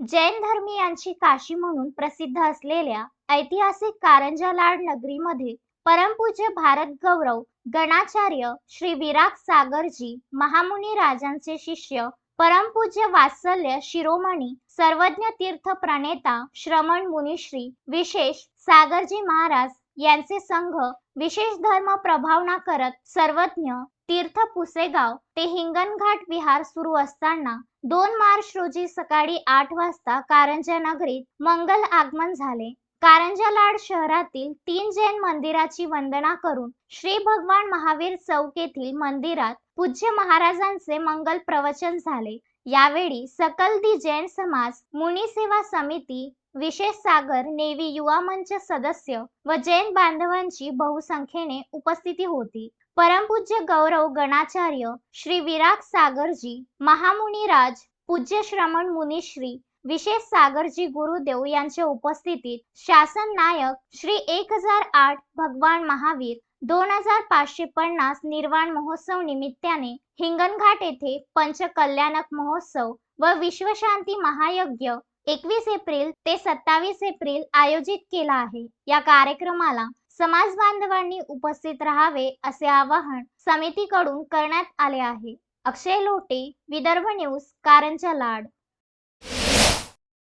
जैन धर्मीयांची काशी म्हणून प्रसिद्ध असलेल्या ऐतिहासिक कारंजा लाड नगरीमध्ये परमपूज्य भारत गौरव गणाचार्य श्री विराग सागरजी महामुनी राजांचे शिष्य परमपूज्य वात्सल्य शिरोमणी सर्वज्ञ तीर्थ प्रणेता श्रमण मुनिश्री विशेष सागरजी महाराज यांचे संघ विशेष धर्म प्रभावना करत सर्वज्ञ तीर्थ पुसेगाव ते हिंगणघाट विहार सुरू असताना दोन मार्च रोजी सकाळी आठ वाजता कारंजा नगरीत मंगल आगमन झाले. कारंजा लाड शहरातील तीन जैन मंदिराची वंदना करून श्री भगवान महावीर चौक येथील मंदिरात पूज्य महाराजांचे मंगल प्रवचन झाले. यावेळी सकलदी जैन समाज मुनी सेवा समिती विशेष सागर नेवी युवा मंच सदस्य व जैन बांधवांची बहुसंख्येने उपस्थिती होती. परमपूज्य गौरव गणाचार्य श्री विराग सागरजी महामुनिराज पूज्य श्रमण मुनिश्री विशेष सागरजी गुरुदेव यांच्या उपस्थितीत शासन नायक श्री एक हजार आठ भगवान महावीर दोन हजार पाचशे पन्नास निर्वाण महोत्सव निमित्ताने हिंगणघाट येथे पंचकल्याणक महोत्सव व विश्वशांती महायज्ञ एकवीस एप्रिल ते सत्तावीस एप्रिल आयोजित केला आहे. या कार्यक्रमाला समाज बांधवांनी उपस्थित राहावे असे आवाहन समितीकडून करण्यात आले आहे. अक्षय लोटे विदर्भ न्यूज कारंजा लाड.